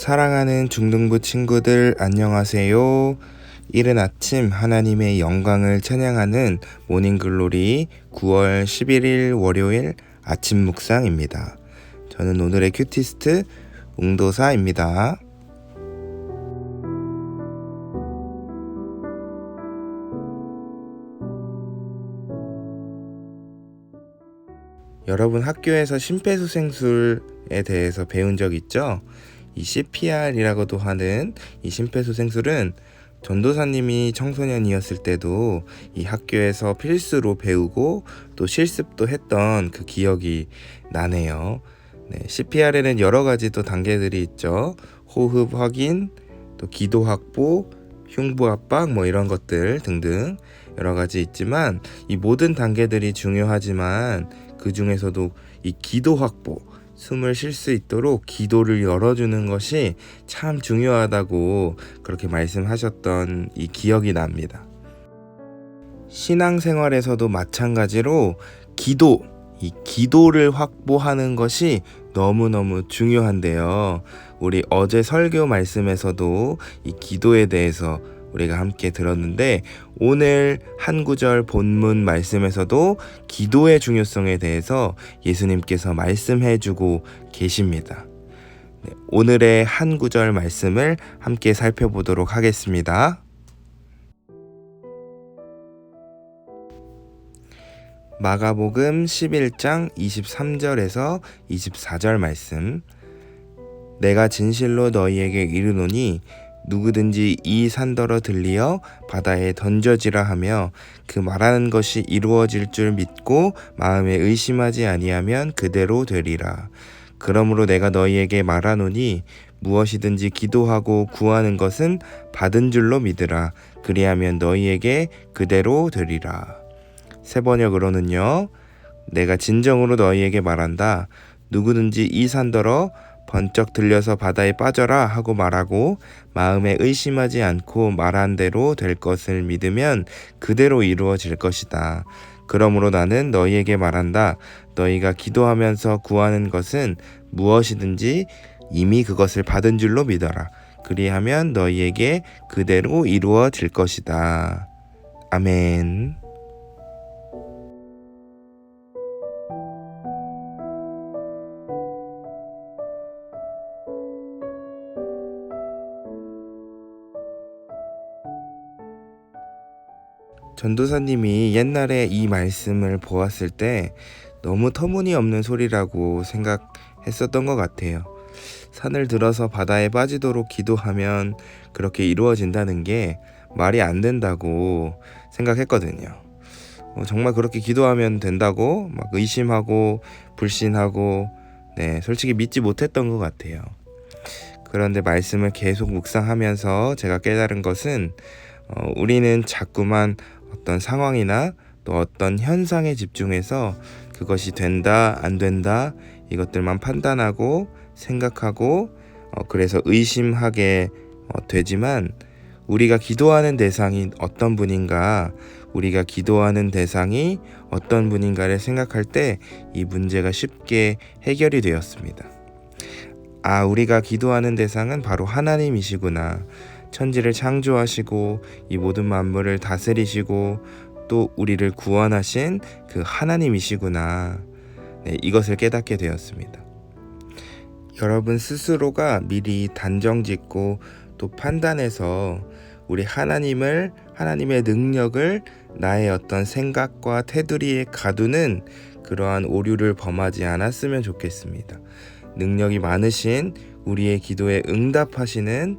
사랑하는 중등부 친구들 안녕하세요. 이른 아침 하나님의 영광을 찬양하는 모닝글로리 9월 11일 월요일 아침 묵상입니다. 저는 오늘의 큐티스트 웅도사입니다. 여러분 학교에서 심폐소생술에 대해서 배운 적 있죠? 이 CPR이라고도 하는 이 심폐소생술은 전도사님이 청소년이었을 때도 이 학교에서 필수로 배우고 또 실습도 했던 그 기억이 나네요. 네, CPR에는 여러 가지 또 단계들이 있죠. 호흡 확인, 또 기도 확보, 흉부 압박 뭐 이런 것들 등등 여러 가지 있지만 이 모든 단계들이 중요하지만 그 중에서도 이 기도 확보 숨을 쉴 수 있도록 기도를 열어주는 것이 참 중요하다고 그렇게 말씀하셨던 이 기억이 납니다. 신앙생활에서도 마찬가지로 기도, 이 기도를 확보하는 것이 너무너무 중요한데요. 우리 어제 설교 말씀에서도 이 기도에 대해서 우리가 함께 들었는데 오늘 한 구절 본문 말씀에서도 기도의 중요성에 대해서 예수님께서 말씀해 주고 계십니다. 네, 오늘의 한 구절 말씀을 함께 살펴보도록 하겠습니다. 마가복음 11장 23절에서 24절 말씀 내가 진실로 너희에게 이르노니 누구든지 이 산더러 들리어 바다에 던져지라 하며 그 말하는 것이 이루어질 줄 믿고 마음에 의심하지 아니하면 그대로 되리라. 그러므로 내가 너희에게 말하노니 무엇이든지 기도하고 구하는 것은 받은 줄로 믿으라. 그리하면 너희에게 그대로 되리라. 세 번역으로는요. 내가 진정으로 너희에게 말한다. 누구든지 이 산더러 번쩍 들려서 바다에 빠져라 하고 말하고 마음에 의심하지 않고 말한 대로 될 것을 믿으면 그대로 이루어질 것이다. 그러므로 나는 너희에게 말한다. 너희가 기도하면서 구하는 것은 무엇이든지 이미 그것을 받은 줄로 믿어라. 그리하면 너희에게 그대로 이루어질 것이다. 아멘. 전도사님이 옛날에 이 말씀을 보았을 때 너무 터무니없는 소리라고 생각했었던 것 같아요. 산을 들어서 바다에 빠지도록 기도하면 그렇게 이루어진다는 게 말이 안 된다고 생각했거든요. 어, 정말 그렇게 기도하면 된다고 막 의심하고 불신하고 네, 솔직히 믿지 못했던 것 같아요. 그런데 말씀을 계속 묵상하면서 제가 깨달은 것은 어, 우리는 자꾸만 어떤 상황이나 또 어떤 현상에 집중해서 그것이 된다 안 된다 이것들만 판단하고 생각하고 어, 그래서 의심하게 어, 되지만 우리가 기도하는 대상이 어떤 분인가 우리가 기도하는 대상이 어떤 분인가를 생각할 때 이 문제가 쉽게 해결이 되었습니다. 아, 우리가 기도하는 대상은 바로 하나님이시구나. 천지를 창조하시고 이 모든 만물을 다스리시고 또 우리를 구원하신 그 하나님이시구나. 네, 이것을 깨닫게 되었습니다. 여러분 스스로가 미리 단정 짓고 또 판단해서 우리 하나님을 하나님의 능력을 나의 어떤 생각과 테두리에 가두는 그러한 오류를 범하지 않았으면 좋겠습니다. 능력이 많으신 우리의 기도에 응답하시는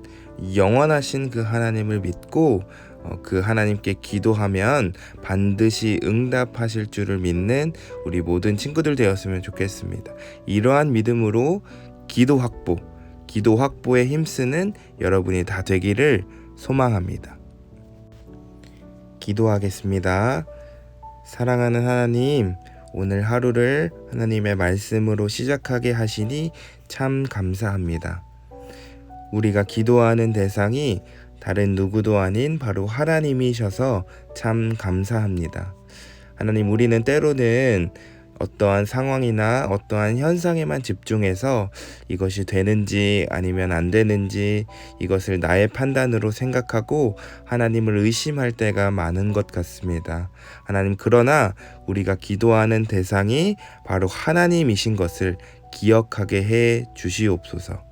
영원하신 그 하나님을 믿고 어, 그 하나님께 기도하면 반드시 응답하실 줄을 믿는 우리 모든 친구들 되었으면 좋겠습니다. 이러한 믿음으로 기도 확보, 기도 확보에 힘쓰는 여러분이 다 되기를 소망합니다. 기도하겠습니다. 사랑하는 하나님, 오늘 하루를 하나님의 말씀으로 시작하게 하시니 참 감사합니다. 우리가 기도하는 대상이 다른 누구도 아닌 바로 하나님이셔서 참 감사합니다. 하나님, 우리는 때로는 어떠한 상황이나 어떠한 현상에만 집중해서 이것이 되는지 아니면 안 되는지 이것을 나의 판단으로 생각하고 하나님을 의심할 때가 많은 것 같습니다. 하나님, 그러나 우리가 기도하는 대상이 바로 하나님이신 것을 기억하게 해 주시옵소서.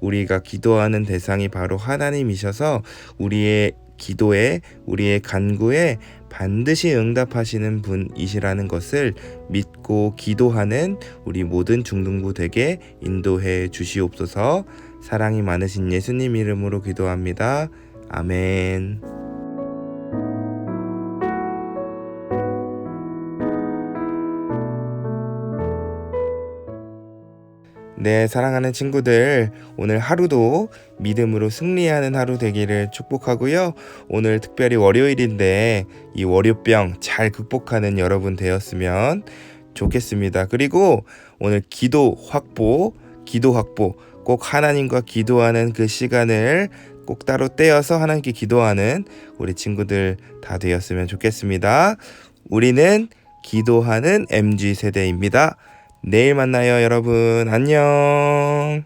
우리가 기도하는 대상이 바로 하나님이셔서 우리의 기도에 우리의 간구에 반드시 응답하시는 분이시라는 것을 믿고 기도하는 우리 모든 중등부 되게 인도해 주시옵소서. 사랑이 많으신 예수님 이름으로 기도합니다. 아멘. 네, 사랑하는 친구들, 오늘 하루도 믿음으로 승리하는 하루 되기를 축복하고요. 오늘 특별히 월요일인데 이 월요병 잘 극복하는 여러분 되었으면 좋겠습니다. 그리고 오늘 기도 확보, 기도 확보, 꼭 하나님과 기도하는 그 시간을 꼭 따로 떼어서 하나님께 기도하는 우리 친구들 다 되었으면 좋겠습니다. 우리는 기도하는 MG 세대입니다. 내일 만나요, 여러분. 안녕.